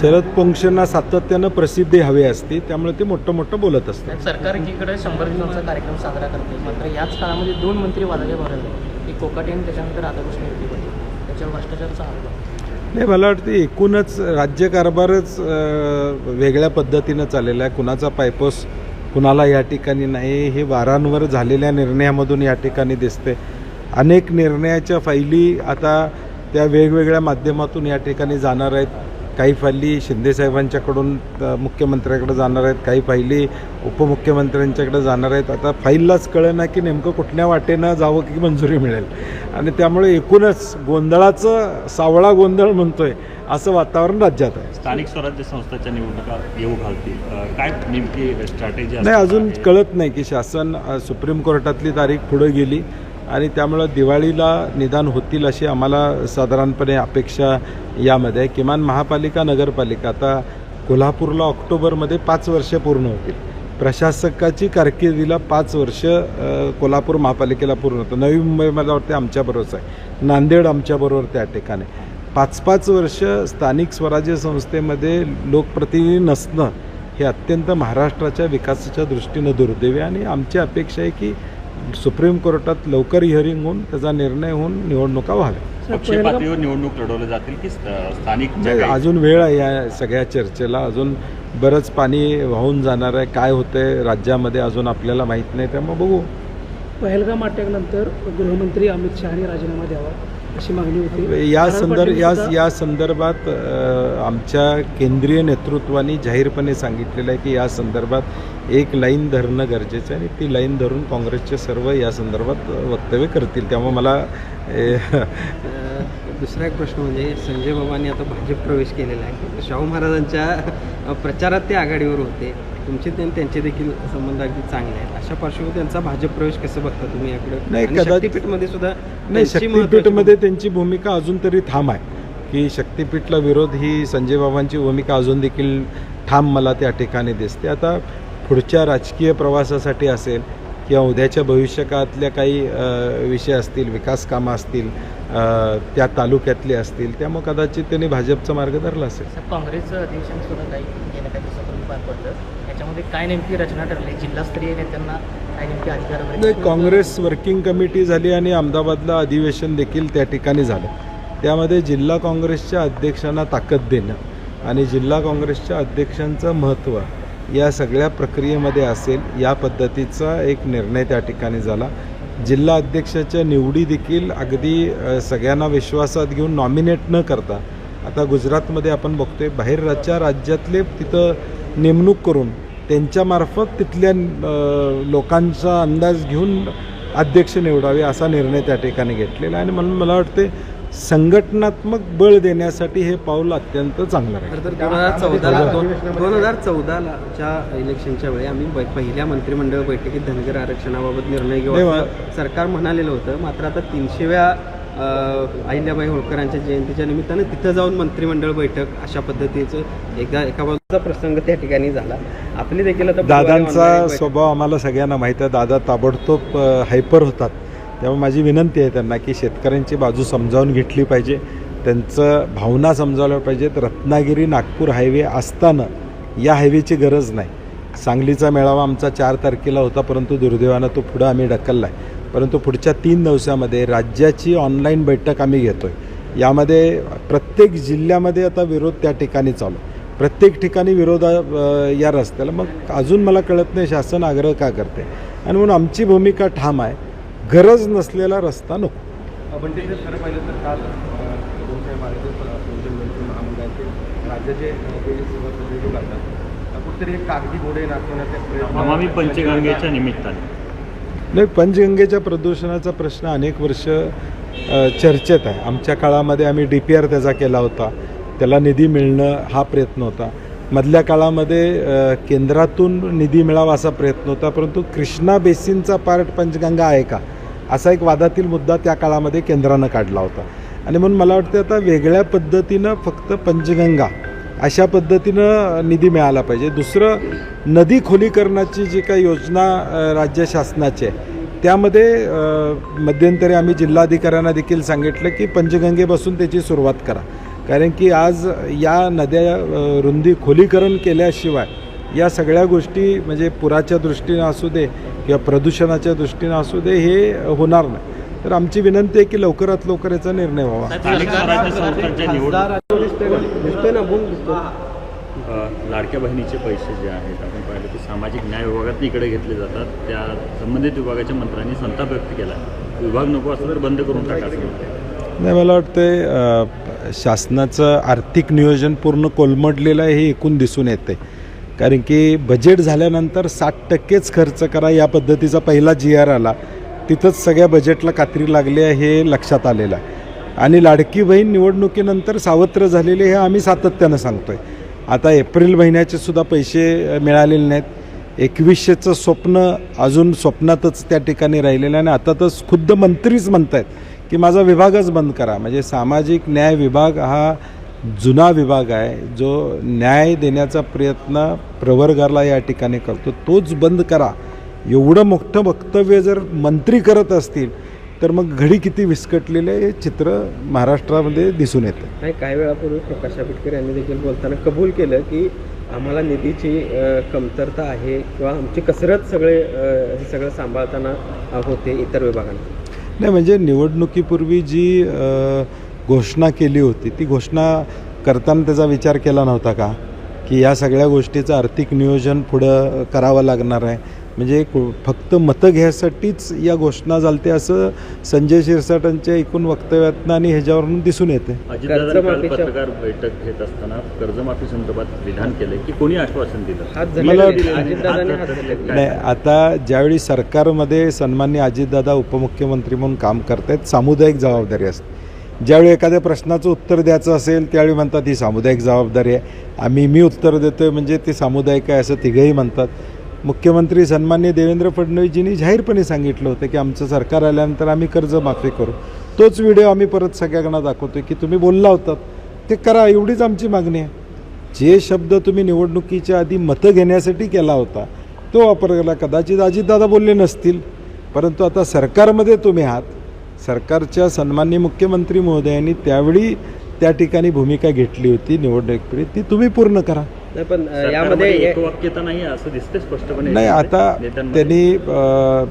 शरद पंक्षांना सातत्यानं प्रसिद्धी हवी असते त्यामुळे ते मोठं मोठं बोलत असतात. सरकार एकीकडे शंभर दिवसांचा कार्यक्रम साजरा करते. मात्र याच काळामध्ये दोन मंत्री वादाच्या भरले एक कोकाटे आणि त्याच्यानंतर राधाकृष्ण युती त्याच्यावर भ्रष्टाचारचा आरोप. नाही मला वाटतं एकूणच राज्यकारभारच वेगळ्या पद्धतीनं चाललेला आहे. कुणाचा पायपोस कुणाला या ठिकाणी नाही हे वारांवर झालेल्या निर्णयामधून या ठिकाणी दिसते. अनेक निर्णयाच्या फायली आता त्या वेगवेगळ्या माध्यमातून या ठिकाणी जाणार आहेत. काही फायली शिंदेसाहेबांच्याकडून मुख्यमंत्र्याकडे जाणार आहेत काही फायली उपमुख्यमंत्र्यांच्याकडे जाणार आहेत. आता फाईललाच कळेना की नेमकं कुठल्या वाटेनं जावं की मंजुरी मिळेल. आणि त्यामुळे एकूणच गोंधळाचं सावळा गोंधळ म्हणतोय असं वातावरण राज्यात आहे. स्थानिक स्वराज्य संस्थांच्या निवडणुका येऊ घालतील. काय नेमकी स्ट्रॅटेजी नाही अजून कळत नाही की शासन सुप्रीम कोर्टातली तारीख पुढे गेली. आणि त्यामुळं दिवाळीला निदान होतील अशी आम्हाला साधारणपणे अपेक्षा यामध्ये आहे. किमान महापालिका नगरपालिका. आता कोल्हापूरला ऑक्टोबरमध्ये पाच वर्ष पूर्ण होतील. प्रशासकाची कारकिर्दीला पाच वर्ष कोल्हापूर महापालिकेला पूर्ण होतं. नवी मुंबई मला वाटते आमच्याबरोबरच आहे. नांदेड आमच्याबरोबर त्या ठिकाणी. पाच पाच वर्ष स्थानिक स्वराज्य संस्थेमध्ये लोकप्रतिनिधी नसणं हे अत्यंत महाराष्ट्राच्या विकासाच्या दृष्टीनं दुर्दैवी आहे. आणि आमची अपेक्षा आहे की सुप्रीम कोर्टात लवकर हिअरिंग होऊन त्याचा निर्णय होऊन निवडणुका व्हाव्या पक्षीय पातळीवर निवडणूक लढवल्या जातील की स्थानिक म्हणजे अजून वेळ आहे या सगळ्या चर्चेला. अजून बरंच पाणी वाहून जाणार आहे. काय होतंय राज्यामध्ये अजून आपल्याला माहीत नाही त्यामुळे बघू. पहलगाम अटॅकनंतर गृहमंत्री अमित शहानी राजीनामा द्यावा. अशी मागणी होती. या संदर्भ या या संदर्भात आमच्या केंद्रीय नेतृत्वाने जाहीरपने सांगितलेलं आहे की या संदर्भात एक लाईन धरणं गरजेचं आहे आणि ती लाईन धरून काँग्रेसचे सर्व या संदर्भात वक्तव्य करतील. त्यामुळे मला दुसरा एक प्रश्न म्हणजे संजय बाबांनी आता भाजप प्रवेश केलेला आहे. शाहू महाराजांच्या प्रचारात ते आघाडीवर होते. तुमचे ते त्यांचे देखील संबंध अगदी चांगले आहेत. अशा पार्श्वभूमीवर त्यांचा भाजप प्रवेश कसं बघता तुम्ही याकडे? शक्तीपीठमध्ये सुद्धा नाही शक्तीपीठमध्ये त्यांची भूमिका अजून तरी ठाम आहे. की शक्तीपीठला विरोध ही संजय बाबांची भूमिका अजून देखील ठाम मला त्या ठिकाणी दिसते. आता पुढच्या राजकीय प्रवासासाठी असेल किंवा उद्याच्या भविष्यकाळातल्या काही विषय असतील विकास कामं असतील त्या तालुक्यातले असतील त्यामुळे कदाचित त्यांनी भाजपचा मार्ग धरला असेल. काँग्रेसचं अधिवेशन सुद्धा काही गेल्या काही दिवसापूर्वी पार पडतं. याच्यामध्ये काय नेमकी रचना ठरली? जिल्हास्तरीय नेत्यांना काय नेमकी अधिकार नाही काँग्रेस वर्किंग कमिटी झाली आणि अहमदाबादला अधिवेशन देखील त्या ठिकाणी झालं. त्यामध्ये जिल्हा काँग्रेसच्या अध्यक्षांना ताकद देणं आणि जिल्हा काँग्रेसच्या अध्यक्षांचं महत्त्व या सगळ्या प्रक्रियेमध्ये असेल या पद्धतीचा एक निर्णय त्या ठिकाणी झाला. जिल्हा अध्यक्षाच्या निवडी देखील अगदी सगळ्यांना विश्वासात घेऊन नॉमिनेट न करता आता गुजरातमध्ये आपण बघतोय बाहेरच्या राज्यातले तिथं नेमणूक करून त्यांच्यामार्फत तिथल्या लोकांचा अंदाज घेऊन अध्यक्ष निवडावे असा निर्णय त्या ठिकाणी घेतलेला आहे. आणि म्हणून मला वाटते संघटनात्मक बळ देण्यासाठी हे पाऊल अत्यंत चांगलं आहे. खरं तर दोन हजार चौदाला दोन हजार चौदाच्या इलेक्शनच्या वेळी आम्ही पहिल्या मंत्रिमंडळ बैठकीत धनगर आरक्षणाबाबत निर्णय घेऊ नाही, असं सरकार म्हणालेलं होतं. मात्र आता तीनशेव्या अहिल्याबाई होळकरांच्या जयंतीच्या निमित्तानं तिथं जाऊन मंत्रिमंडळ बैठक अशा पद्धतीचं एकदा एका बाजूचा प्रसंग त्या ठिकाणी झाला. आपली देखील आता दादांचा स्वभाव आम्हाला सगळ्यांना माहीत आहे. दादा ताबडतोब हायपर होतात. त्यामुळे माझी विनंती आहे त्यांना की शेतकऱ्यांची बाजू समजावून घेतली पाहिजे. त्यांचं भावना समजावल्या पाहिजेत. रत्नागिरी नागपूर हायवे असताना या हायवेची गरज नाही. सांगलीचा मेळावा आमचा चार तारखेला होता परंतु दुर्दैवानं तो पुढं आम्ही ढकलला आहे परंतु पुढच्या तीन दिवसामध्ये राज्याची ऑनलाईन बैठक आम्ही घेतो आहे यामध्ये प्रत्येक जिल्ह्यामध्ये आता विरोध त्या ठिकाणी चालू आहे. प्रत्येक ठिकाणी विरोध या रस्त्याला. मग अजून मला कळत नाही शासन आग्रह का करते. आणि म्हणून आमची भूमिका ठाम आहे. गरज नसलेला रस्ता नको. आपण ते जर खरं पाहिलं तर काल राज्याचे कुठेतरी एक कागदी घोडे नाचवण्याचा प्रयत्न नमामि पंचगंगेच्या निमित्ताने. नाही पंचगंगेच्या प्रदूषणाचा प्रश्न अनेक वर्ष चर्चेत आहे. आमच्या काळामध्ये आम्ही डी पी आर त्याचा केला होता. त्याला निधी मिळणं हा प्रयत्न होता. मधल्या काळामध्ये केंद्रातून निधी मिळावा असा प्रयत्न होता परंतु कृष्णा बेसिनचा पार्ट पंचगंगा आहे का? असा एक वादातील मुद्दा त्या काळामध्ये केंद्रानं काढला होता. आणि म्हणून मला वाटतं आता वेगळ्या पद्धतीनं फक्त पंचगंगा अशा पद्धतीनं निधी मिळाला पाहिजे. दुसरं नदी खोलीकरणाची जी काही योजना राज्य शासनाची आहे त्यामध्ये मध्यंतरी आम्ही जिल्हाधिकाऱ्यांना देखील सांगितलं की पंचगंगेपासून त्याची सुरुवात करा. कारण की आज या नद्या रुंदी खोलीकरण केल्याशिवाय या सगळ्या गोष्टी म्हणजे पुराच्या दृष्टीनं असू दे किंवा प्रदूषणाच्या दृष्टीनं असू दे हे होणार नाही. तर आमची विनंती आहे की लवकरात लवकर याचा निर्णय व्हावा स्थानिक स्वराज्य संस्थांच्या निवडणूक दिसतोय ना बोल दिसतोय. अ, लाडक्या बहिणीचे पैसे जे आहेत आपण पाहिलं की सामाजिक न्याय विभागात इकडे घेतले जातात. त्या संबंधित विभागाच्या मंत्र्यांनी संताप व्यक्त केला. विभाग नको असं तर बंद करून टाका असं म्हणते नाही मला वाटतं शासनाचं आर्थिक नियोजन पूर्ण कोलमडलेलं आहे हे एकूण दिसून येते कारण की बजेट झाल्यानंतर साठ टक्केच खर्च करा या पद्धतीचा पहिला जी आर आला. तिथंच सगळ्या बजेटला कात्री लागली आहे हे लक्षात आलेलं आहे. आणि लाडकी बहीण निवडणुकीनंतर सावत्र झालेले हे आम्ही सातत्यानं सांगतोय. आता एप्रिल महिन्याचे सुद्धा पैसे मिळालेले नाहीत. एकवीसशेचं स्वप्न अजून स्वप्नातच त्या ठिकाणी राहिलेलं आहे आणि आता तर खुद्द मंत्रीच म्हणत आहेत की माझा विभागच बंद करा. म्हणजे सामाजिक न्याय विभाग हा जुना विभाग आहे. जो न्याय देण्याचा प्रयत्न प्रवर्गाला या ठिकाणी करतो तोच बंद करा. एवढं मोठं वक्तव्य जर मंत्री करत असतील तर मग घडी किती विस्कटलेले हे चित्र महाराष्ट्रामध्ये दिसून येतं. नाही काही वेळापूर्वी प्रकाश आंबेडकर यांनी देखील बोलताना कबूल केलं की आम्हाला निधीची कमतरता आहे किंवा आमची कसरत सगळे हे सगळं सांभाळताना होते इतर विभागांना. नाही म्हणजे निवडणुकीपूर्वी जी घोषणा केली होती ती घोषणा करताना त्याचा विचार केला नव्हता का? की या सगळ्या गोष्टीचं आर्थिक नियोजन पुढं करावं लागणार आहे. म्हणजे फक्त मतं घ्यायसाठीच या घोषणा झालते असं संजय शिरसाटांच्या एकूण वक्तव्यातनं आणि ह्याच्यावरून दिसून येते. पत्रकार बैठक घेत असताना कर्जमाफी संदर्भात विधान केले की कोणी आश्वासन दिलं? मला- नाही आता ज्यावेळी सरकारमध्ये सन्मान्य अजितदादा उपमुख्यमंत्री म्हणून काम करतायत सामुदायिक जबाबदारी असते. ज्यावेळी एखाद्या प्रश्नाचं उत्तर द्यायचं असेल त्यावेळी म्हणतात ही सामुदायिक जबाबदारी आहे. आम्ही मी उत्तर देतोय म्हणजे ते सामुदायिक आहे असं तिघंही म्हणतात. मुख्यमंत्री सन्मान्य देवेंद्र फडणवीसजींनी जाहीरपणे सांगितलं होतं की आमचं सरकार आल्यानंतर आम्ही कर्जमाफी करू. तोच व्हिडिओ आम्ही परत सगळ्यांना दाखवतोय की तुम्ही बोलला होतात ते करा एवढीच आमची मागणी आहे. जे शब्द तुम्ही निवडणुकीच्या आधी मतं घेण्यासाठी केला होता तो वापरला कदाचित अजितदादा बोलले नसतील. परंतु आता सरकारमध्ये तुम्ही आहात. सरकारच्या सन्मान्य मुख्यमंत्री महोदयांनी त्यावेळी त्या ठिकाणी भूमिका घेतली होती निवडणुकीपूर्वी ती तुम्ही पूर्ण करा. नाही पण यामध्ये एकवाक्यता नाही असं दिसते स्पष्टपणे. नाही आता. त्यांनी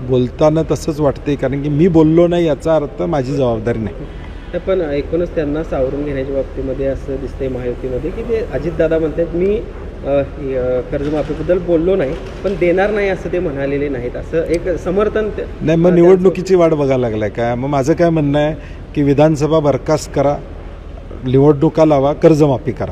बोलताना तसंच वाटते कारण की मी बोललो नाही याचा अर्थ माझी जबाबदारी नाही. पण एकूणच त्यांना सावरून घेण्याच्या बाबतीमध्ये असं दिसतंय महायुतीमध्ये की ते अजितदादा म्हणतात मी ही, कर्जमाफीबद्दल बोललो नाही पण देणार नाही असं ते म्हणालेले नाहीत. असं एक समर्थन ते- नाही मग निवडणुकीची वाट बघायला लागलाय काय? मग माझं काय म्हणणं आहे की विधानसभा बरखास्त करा निवडणुका लावा कर्जमाफी करा.